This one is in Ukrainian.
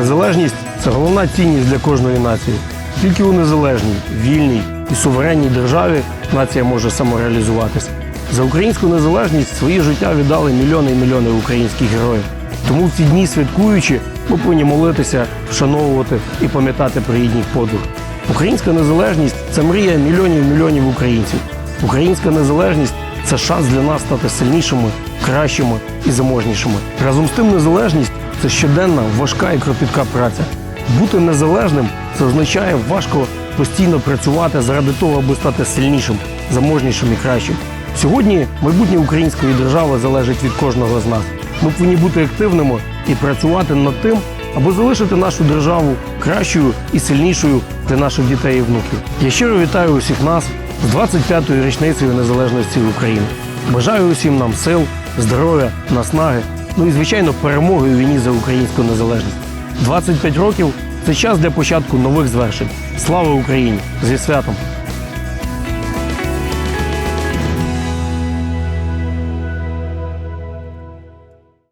Незалежність це головна цінність для кожної нації. Тільки у незалежній, вільній і суверенній державі нація може самореалізуватися. За українську незалежність свої життя віддали мільйони і мільйони українських героїв. Тому в ці дні святкуючи, ми повинні молитися, вшановувати і пам'ятати про їхніх подвиг. Українська незалежність це мрія мільйонів мільйонів українців. Українська незалежність це шанс для нас стати сильнішими, кращими і заможнішими. Разом з тим, незалежність це щоденна, важка і кропітка праця. Бути незалежним це означає важко постійно працювати заради того, аби стати сильнішим, заможнішим і кращим. Сьогодні майбутнє української держави залежить від кожного з нас. Ми повинні бути активними і працювати над тим, аби залишити нашу державу кращою і сильнішою для наших дітей і внуків. Я щиро вітаю усіх нас з 25-ю річницею незалежності України. Бажаю усім нам сил, здоров'я, наснаги, ну і звичайно перемоги у війні за українську незалежність. 25 років це час для початку нових звершень. Слава Україні! Зі святом!